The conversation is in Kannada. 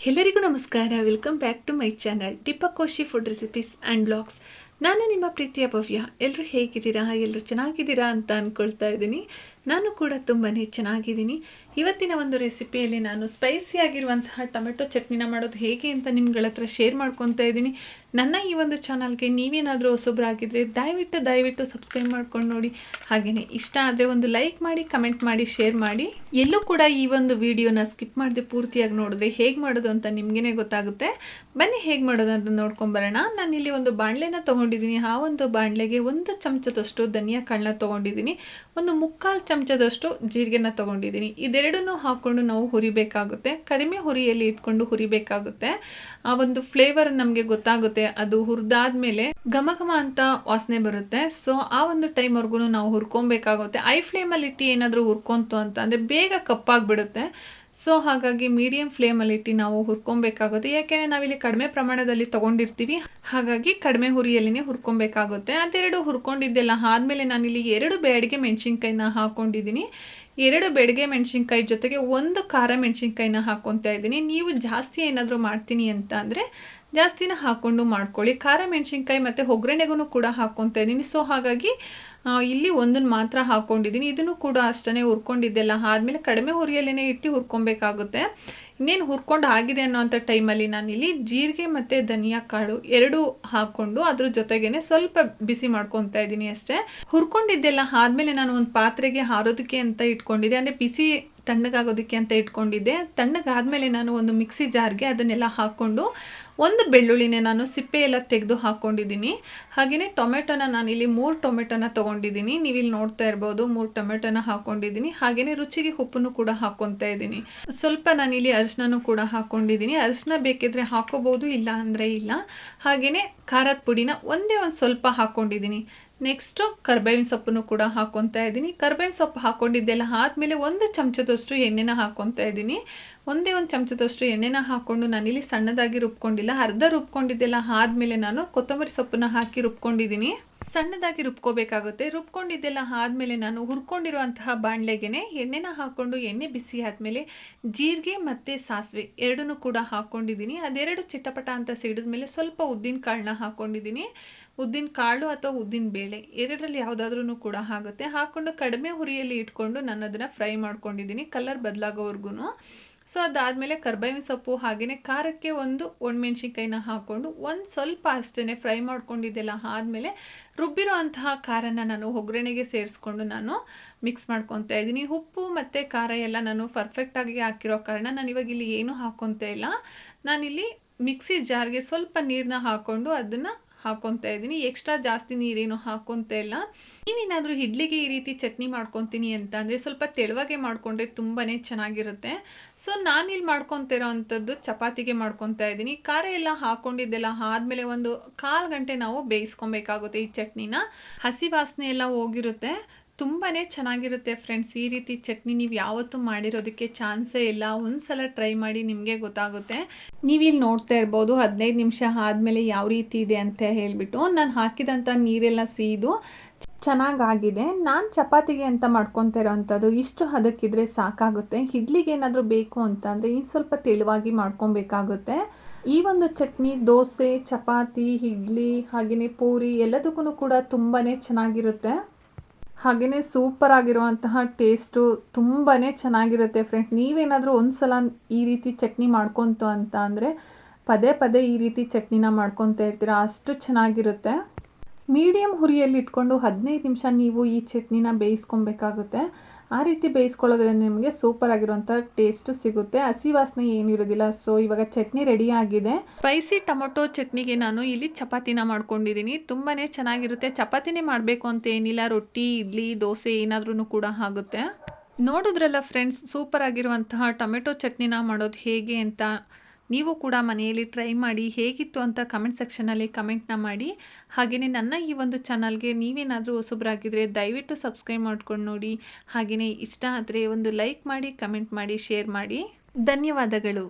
ಎಲ್ಲರಿಗೂ ನಮಸ್ಕಾರ. Welcome back to my channel ಟಿಪ್ಪಕೋಶಿ food recipes and blogs ನಾನು ನಿಮ್ಮ ಪ್ರೀತಿಯ ಭವ್ಯ. ಎಲ್ಲರೂ ಹೇಗಿದ್ದೀರಾ? ಎಲ್ಲರೂ ಚೆನ್ನಾಗಿದ್ದೀರಾ ಅಂತ ಅಂದ್ಕೊಳ್ತಾ ಇದ್ದೀನಿ. ನಾನು ಕೂಡ ತುಂಬಾ ಚೆನ್ನಾಗಿದ್ದೀನಿ. ಇವತ್ತಿನ ಒಂದು ರೆಸಿಪಿಯಲ್ಲಿ ನಾನು ಸ್ಪೈಸಿ ಆಗಿರುವಂತಹ ಟೊಮೆಟೊ ಚಟ್ನಿನ ಮಾಡೋದು ಹೇಗೆ ಅಂತ ನಿಮ್ಗಳ ಹತ್ರ ಶೇರ್ ಮಾಡ್ಕೊತಾ ಇದ್ದೀನಿ. ನನ್ನ ಈ ಒಂದು ಚಾನಲ್ಗೆ ನೀವೇನಾದರೂ ಹೊಸೊಬ್ಬರಾಗಿದ್ದರೆ ದಯವಿಟ್ಟು ದಯವಿಟ್ಟು ಸಬ್ಸ್ಕ್ರೈಬ್ ಮಾಡ್ಕೊಂಡು ನೋಡಿ. ಹಾಗೆಯೇ ಇಷ್ಟ ಆದರೆ ಒಂದು ಲೈಕ್ ಮಾಡಿ ಕಮೆಂಟ್ ಮಾಡಿ ಶೇರ್ ಮಾಡಿ. ಎಲ್ಲೂ ಕೂಡ ಈ ಒಂದು ವಿಡಿಯೋನ ಸ್ಕಿಪ್ ಮಾಡದೆ ಪೂರ್ತಿಯಾಗಿ ನೋಡಿದ್ರೆ ಹೇಗೆ ಮಾಡೋದು ಅಂತ ನಿಮಗೇ ಗೊತ್ತಾಗುತ್ತೆ. ಬನ್ನಿ ಹೇಗೆ ಮಾಡೋದು ಅಂತ ನೋಡ್ಕೊಂಬರೋಣ ನಾನಿಲ್ಲಿ ಒಂದು ಬಾಣಲೆನ ತೊಗೊಂಡಿದ್ದೀನಿ. ಆ ಒಂದು ಬಾಣಲೆಗೆ ಒಂದು ಚಮಚದಷ್ಟು ಧನಿಯಾ ಕಾಳನ್ನ ತೊಗೊಂಡಿದ್ದೀನಿ. ಒಂದು ಮುಕ್ಕಾಲು ಚಮಚದಷ್ಟು ಜೀರಿಗೆನ ತೊಗೊಂಡಿದ್ದೀನಿ. ಇದೆರಡನ್ನೂ ಹಾಕ್ಕೊಂಡು ನಾವು ಹುರಿಬೇಕಾಗುತ್ತೆ. ಕಡಿಮೆ ಹುರಿಯಲ್ಲಿ ಇಟ್ಕೊಂಡು ಹುರಿಬೇಕಾಗುತ್ತೆ. ಆ ಒಂದು ಫ್ಲೇವರ್ ನಮಗೆ ಗೊತ್ತಾಗುತ್ತೆ. ಅದು ಹುರಿದಾದ್ಮೇಲೆ ಘಮ ಘಮ ಅಂತ ವಾಸನೆ ಬರುತ್ತೆ. ಸೊ ಆ ಒಂದು ಟೈಮ್ವರೆಗೂ ನಾವು ಹುರ್ಕೊಬೇಕಾಗುತ್ತೆ. ಐ ಫ್ಲೇಮಲ್ಲಿ ಇಟ್ಟು ಏನಾದರೂ ಹುರ್ಕೊಂತು ಅಂತ ಅಂದರೆ ಬೇಗ ಕಪ್ಪಾಗಿಬಿಡುತ್ತೆ. ಸೊ ಹಾಗಾಗಿ ಮೀಡಿಯಂ ಫ್ಲೇಮಲ್ಲಿ ಇಟ್ಟು ನಾವು ಹುರ್ಕೊಬೇಕಾಗುತ್ತೆ. ಯಾಕೆಂದರೆ ನಾವಿಲ್ಲಿ ಕಡಿಮೆ ಪ್ರಮಾಣದಲ್ಲಿ ತೊಗೊಂಡಿರ್ತೀವಿ. ಹಾಗಾಗಿ ಕಡಿಮೆ ಹುರಿಯಲ್ಲಿನೇ ಹುರ್ಕೊಬೇಕಾಗುತ್ತೆ. ಅದೆರಡು ಹುರ್ಕೊಂಡಿದ್ದೆಲ್ಲ ಆದಮೇಲೆ ನಾನಿಲ್ಲಿ ಎರಡು ಬೇಡಿಗೆ ಮೆಣಸಿನ್ಕಾಯಿನ ಹಾಕ್ಕೊಂಡಿದ್ದೀನಿ ಎರಡು ಬೆಳಗ್ಗೆ ಮೆಣಸಿನ್ಕಾಯಿ ಜೊತೆಗೆ ಒಂದು ಖಾರ ಮೆಣಸಿನ್ಕಾಯಿನ ಹಾಕ್ಕೊತಾ ಇದ್ದೀನಿ. ನೀವು ಜಾಸ್ತಿ ಏನಾದರೂ ಮಾಡ್ತೀನಿ ಅಂತ ಅಂದರೆ ಜಾಸ್ತಿನ ಹಾಕ್ಕೊಂಡು ಮಾಡ್ಕೊಳ್ಳಿ. ಖಾರ ಮೆಣಸಿನ್ಕಾಯಿ ಮತ್ತು ಒಗ್ಗರಣೆಗೂ ಕೂಡ ಹಾಕ್ಕೊತಾ ಇದ್ದೀನಿ. ಸೊ ಹಾಗಾಗಿ ಇಲ್ಲಿ ಒಂದನ್ನು ಮಾತ್ರ ಹಾಕ್ಕೊಂಡಿದ್ದೀನಿ ಇದನ್ನು ಕೂಡ ಅಷ್ಟೇ ಹುರ್ಕೊಂಡಿದ್ದೆಲ್ಲ ಆದಮೇಲೆ ಕಡಿಮೆ ಹುರಿಯಲ್ಲೇ ಇಟ್ಟು ಹುರ್ಕೊಬೇಕಾಗುತ್ತೆ. ಇನ್ನೇನು ಹುರ್ಕೊಂಡು ಆಗಿದೆ ಅನ್ನೋಂಥ ಟೈಮಲ್ಲಿ ನಾನಿಲ್ಲಿ ಜೀರಿಗೆ ಮತ್ತು ಧನಿಯಾ ಕಾಳು ಎರಡು ಹಾಕ್ಕೊಂಡು ಅದ್ರ ಜೊತೆಗೇನೆ ಸ್ವಲ್ಪ ಬಿಸಿ ಮಾಡ್ಕೊತಾ ಇದ್ದೀನಿ ಅಷ್ಟೇ. ಹುರ್ಕೊಂಡಿದ್ದೆಲ್ಲ ಆದಮೇಲೆ ನಾನು ಒಂದು ಪಾತ್ರೆಗೆ ಹಾರೋದಕ್ಕೆ ಅಂತ ಇಟ್ಕೊಂಡಿದ್ದೆ. ಅಂದರೆ ಬಿಸಿ ತಣ್ಣಗಾಗೋದಕ್ಕೆ ಅಂತ ಇಟ್ಕೊಂಡಿದ್ದೆ. ತಣ್ಣಗಾದಮೇಲೆ ನಾನು ಒಂದು ಮಿಕ್ಸಿ ಜಾರ್ಗೆ ಅದನ್ನೆಲ್ಲ ಹಾಕ್ಕೊಂಡು ಒಂದು ಬೆಳ್ಳುಳ್ಳಿನೇ ನಾನು ಸಿಪ್ಪೆ ಎಲ್ಲ ತೆಗೆದು ಹಾಕ್ಕೊಂಡಿದ್ದೀನಿ. ಹಾಗೆಯೇ ಟೊಮೆಟೊನ ಇಲ್ಲಿ ಮೂರು ಟೊಮೆಟೊನ ತೊಗೊಂಡಿದ್ದೀನಿ. ನೀವು ಇಲ್ಲಿ ನೋಡ್ತಾ ಇರ್ಬೋದು ಮೂರು ಟೊಮೆಟೊನ ಹಾಕ್ಕೊಂಡಿದ್ದೀನಿ. ಹಾಗೆಯೇ ರುಚಿಗೆ ಉಪ್ಪನ್ನು ಕೂಡ ಹಾಕ್ಕೊತಾ ಇದ್ದೀನಿ. ಸ್ವಲ್ಪ ನಾನಿಲ್ಲಿ ಅರಿಶಿನೂ ಕೂಡ ಹಾಕ್ಕೊಂಡಿದ್ದೀನಿ. ಅರಿಶಿನ ಬೇಕಿದ್ರೆ ಹಾಕೋಬೋದು ಇಲ್ಲ ಅಂದರೆ ಇಲ್ಲ. ಹಾಗೆಯೇ ಖಾರದ ಪುಡಿನ ಒಂದೇ ಒಂದು ಸ್ವಲ್ಪ ಹಾಕ್ಕೊಂಡಿದ್ದೀನಿ. ನೆಕ್ಸ್ಟು ಕರ್ಬೇವಿನ ಸೊಪ್ಪನ್ನು ಕೂಡ ಹಾಕ್ಕೊತಾ ಇದ್ದೀನಿ. ಕರ್ಬೇವಿನ ಸೊಪ್ಪು ಹಾಕ್ಕೊಂಡಿದ್ದೆಲ್ಲ ಆದಮೇಲೆ ಒಂದು ಚಮಚದಷ್ಟು ಎಣ್ಣೆನ ಹಾಕ್ಕೊತಾ ಇದ್ದೀನಿ. ಒಂದೇ ಒಂದು ಚಮಚದಷ್ಟು ಎಣ್ಣೆನ ಹಾಕ್ಕೊಂಡು ನಾನಿಲ್ಲಿ ಸಣ್ಣದಾಗಿ ರುಬ್ಕೊಂಡಿಲ್ಲ. ಅರ್ಧ ರುಬ್ಕೊಂಡಿದ್ದೆಲ್ಲ ಆದಮೇಲೆ ನಾನು ಕೊತ್ತಂಬರಿ ಸೊಪ್ಪನ್ನ ಹಾಕಿ ರುಬ್ಕೊಂಡಿದ್ದೀನಿ. ಸಣ್ಣದಾಗಿ ರುಬ್ಕೋಬೇಕಾಗುತ್ತೆ. ರುಬ್ಕೊಂಡಿದ್ದೆಲ್ಲ ಆದಮೇಲೆ ನಾನು ಹುರ್ಕೊಂಡಿರುವಂತಹ ಬಾಣಲೆಗೆ ಎಣ್ಣೆನ ಹಾಕ್ಕೊಂಡು ಎಣ್ಣೆ ಬಿಸಿ ಆದಮೇಲೆ ಜೀರಿಗೆ ಮತ್ತು ಸಾಸಿವೆ ಎರಡನ್ನೂ ಕೂಡ ಹಾಕ್ಕೊಂಡಿದ್ದೀನಿ ಅದೆರಡು ಚಿಟಪಟ ಅಂತ ಸಿಡಿದ್ಮೇಲೆ ಸ್ವಲ್ಪ ಉದ್ದಿನ ಕಾಳನ್ನ ಹಾಕ್ಕೊಂಡಿದ್ದೀನಿ ಉದ್ದಿನ ಕಾಳು ಅಥವಾ ಉದ್ದಿನ ಬೇಳೆ, ಎರಡರಲ್ಲಿ ಯಾವುದಾದ್ರೂ ಕೂಡ ಆಗುತ್ತೆ. ಹಾಕ್ಕೊಂಡು ಕಡಿಮೆ ಹುರಿಯಲ್ಲಿ ಇಟ್ಕೊಂಡು ನಾನು ಅದನ್ನು ಫ್ರೈ ಮಾಡ್ಕೊಂಡಿದ್ದೀನಿ, ಕಲರ್ ಬದಲಾಗೋವರೆಗೂ ಸೊ, ಅದಾದಮೇಲೆ ಕರ್ಬೇವಿನ ಸೊಪ್ಪು ಹಾಗೆಯೇ ಖಾರಕ್ಕೆ ಒಂದು ಒಣಮೆಣ್ಸಿನ್ಕಾಯಿನ ಹಾಕ್ಕೊಂಡು ಒಂದು ಸ್ವಲ್ಪ ಅಷ್ಟೇ ಫ್ರೈ ಮಾಡ್ಕೊಂಡಿದ್ದೆಲ್ಲ ಆದಮೇಲೆ ರುಬ್ಬಿರೋ ಅಂತಹ ಖಾರನ ನಾನು ಒಗ್ಗರಣೆಗೆ ಸೇರಿಸ್ಕೊಂಡು ನಾನು ಮಿಕ್ಸ್ ಮಾಡ್ಕೊತಾ ಇದ್ದೀನಿ. ಉಪ್ಪು ಮತ್ತು ಖಾರ ಎಲ್ಲ ನಾನು ಪರ್ಫೆಕ್ಟಾಗಿ ಹಾಕಿರೋ ಕಾರಣ ನಾನು ಇವಾಗ ಇಲ್ಲಿ ಏನೂ ಹಾಕ್ಕೊತಾ ಇಲ್ಲ. ನಾನಿಲ್ಲಿ ಮಿಕ್ಸಿ ಜಾರ್ಗೆ ಸ್ವಲ್ಪ ನೀರನ್ನ ಹಾಕ್ಕೊಂಡು ಅದನ್ನು ಹಾಕ್ಕೊತಾ ಇದ್ದೀನಿ. ಎಕ್ಸ್ಟ್ರಾ ಜಾಸ್ತಿ ನೀರೇನು ಹಾಕ್ಕೊತಾ ಇಲ್ಲ. ನೀವೇನಾದರೂ ಇಡ್ಲಿಗೆ ಈ ರೀತಿ ಚಟ್ನಿ ಮಾಡ್ಕೊತೀನಿ ಅಂತ ಅಂದರೆ ಸ್ವಲ್ಪ ತೆಳುವಾಗೆ ಮಾಡಿಕೊಂಡ್ರೆ ತುಂಬಾ ಚೆನ್ನಾಗಿರುತ್ತೆ. ಸೊ, ನಾನಿಲ್ಲಿ ಮಾಡ್ಕೊತಿರೋ ಅಂಥದ್ದು ಚಪಾತಿಗೆ ಮಾಡ್ಕೊತಾ ಇದ್ದೀನಿ. ಖಾರ ಎಲ್ಲ ಹಾಕ್ಕೊಂಡಿದ್ದೆಲ್ಲ ಆದಮೇಲೆ ಒಂದು ಕಾಲು ಗಂಟೆ ನಾವು ಬೇಯಿಸ್ಕೊಬೇಕಾಗುತ್ತೆ ಈ ಚಟ್ನಿನ. ಹಸಿ ವಾಸನೆ ಎಲ್ಲ ಹೋಗಿರುತ್ತೆ. ತುಂಬಾ ಚೆನ್ನಾಗಿರುತ್ತೆ ಫ್ರೆಂಡ್ಸ್ ಈ ರೀತಿ ಚಟ್ನಿ ನೀವು ಯಾವತ್ತೂ ಮಾಡಿರೋದಕ್ಕೆ ಚಾನ್ಸೇ ಇಲ್ಲ. ಒಂದು ಸಲ ಟ್ರೈ ಮಾಡಿ ನಿಮಗೆ ಗೊತ್ತಾಗುತ್ತೆ. ನೀವಿಲ್ಲಿ ನೋಡ್ತಾ ಇರ್ಬೋದು, ಹದಿನೈದು ನಿಮಿಷ ಆದಮೇಲೆ ಯಾವ ರೀತಿ ಇದೆ ಅಂತ ಹೇಳಿಬಿಟ್ಟು ನಾನು ಹಾಕಿದಂಥ ನೀರೆಲ್ಲ ಸೀದು ಚೆನ್ನಾಗಾಗಿದೆ. ನಾನು ಚಪಾತಿಗೆ ಅಂತ ಮಾಡ್ಕೊತಾ ಇರೋವಂಥದ್ದು ಇಷ್ಟು ಹದಕ್ಕಿದ್ರೆ ಸಾಕಾಗುತ್ತೆ. ಇಡ್ಲಿಗೆ ಏನಾದರೂ ಬೇಕು ಅಂತ ಅಂದರೆ ಇನ್ನು ಸ್ವಲ್ಪ ತೆಳುವಾಗಿ ಮಾಡ್ಕೊಬೇಕಾಗುತ್ತೆ. ಈ ಒಂದು ಚಟ್ನಿ, ದೋಸೆ, ಚಪಾತಿ, ಇಡ್ಲಿ ಹಾಗೆಯೇ ಪೂರಿ ಎಲ್ಲದಕ್ಕೂ ಕೂಡ ತುಂಬಾ ಚೆನ್ನಾಗಿರುತ್ತೆ. ಹಾಗೆಯೇ ಸೂಪರ್ ಆಗಿರುವಂತಹ ಟೇಸ್ಟು ತುಂಬಾ ಚೆನ್ನಾಗಿರುತ್ತೆ ಫ್ರೆಂಡ್ ನೀವೇನಾದರೂ ಒಂದು ಸಲ ಈ ರೀತಿ ಚಟ್ನಿ ಮಾಡ್ಕೊತು ಅಂತ ಅಂದರೆ ಪದೇ ಪದೇ ಈ ರೀತಿ ಚಟ್ನಿನ ಮಾಡ್ಕೊತಾ ಇರ್ತೀರ? ಅಷ್ಟು ಚೆನ್ನಾಗಿರುತ್ತೆ. ಮೀಡಿಯಮ್ ಹುರಿಯಲ್ಲಿ ಇಟ್ಕೊಂಡು ಹದಿನೈದು ನಿಮಿಷ ನೀವು ಈ ಚಟ್ನಿನ ಬೇಯಿಸ್ಕೊಬೇಕಾಗುತ್ತೆ. ಆ ರೀತಿ ಬೇಯಿಸ್ಕೊಳ್ಳೋದ್ರಿಂದ ನಿಮಗೆ ಸೂಪರ್ ಆಗಿರುವಂಥ ಟೇಸ್ಟ್ ಸಿಗುತ್ತೆ. ಹಸಿ ವಾಸನೆ ಏನಿರೋದಿಲ್ಲ ಸೊ ಇವಾಗ ಚಟ್ನಿ ರೆಡಿ ಆಗಿದೆ. ಸ್ಪೈಸಿ ಟೊಮೊಟೊ ಚಟ್ನಿಗೆ ನಾನು ಇಲ್ಲಿ ಚಪಾತಿನ ಮಾಡ್ಕೊಂಡಿದ್ದೀನಿ. ತುಂಬಾ ಚೆನ್ನಾಗಿರುತ್ತೆ. ಚಪಾತಿನೇ ಮಾಡಬೇಕು ಅಂತ ಏನಿಲ್ಲ. ರೊಟ್ಟಿ, ಇಡ್ಲಿ, ದೋಸೆ ಏನಾದ್ರೂ ಕೂಡ ಆಗುತ್ತೆ. ನೋಡಿದ್ರಲ್ಲ ಫ್ರೆಂಡ್ಸ್ ಸೂಪರ್ ಆಗಿರುವಂತಹ ಟೊಮೆಟೊ ಚಟ್ನಿನ ಮಾಡೋದು ಹೇಗೆ ಅಂತ. ನೀವು ಕೂಡ ಮನೆಯಲ್ಲಿ ಟ್ರೈ ಮಾಡಿ ಹೇಗಿತ್ತು ಅಂತ ಕಮೆಂಟ್ ಸೆಕ್ಷನಲ್ಲಿ ಕಮೆಂಟ್ನ ಮಾಡಿ. ಹಾಗೆಯೇ ನನ್ನ ಈ ಒಂದು ಚಾನಲ್ಗೆ ನೀವೇನಾದರೂ ಹೊಸಬ್ರಾಗಿದ್ದರೆ ದಯವಿಟ್ಟು ಸಬ್ಸ್ಕ್ರೈಬ್ ಮಾಡ್ಕೊಂಡು ನೋಡಿ. ಹಾಗೆಯೇ ಇಷ್ಟ ಆದರೆ ಒಂದು ಲೈಕ್ ಮಾಡಿ ಕಮೆಂಟ್ ಮಾಡಿ ಶೇರ್ ಮಾಡಿ. ಧನ್ಯವಾದಗಳು.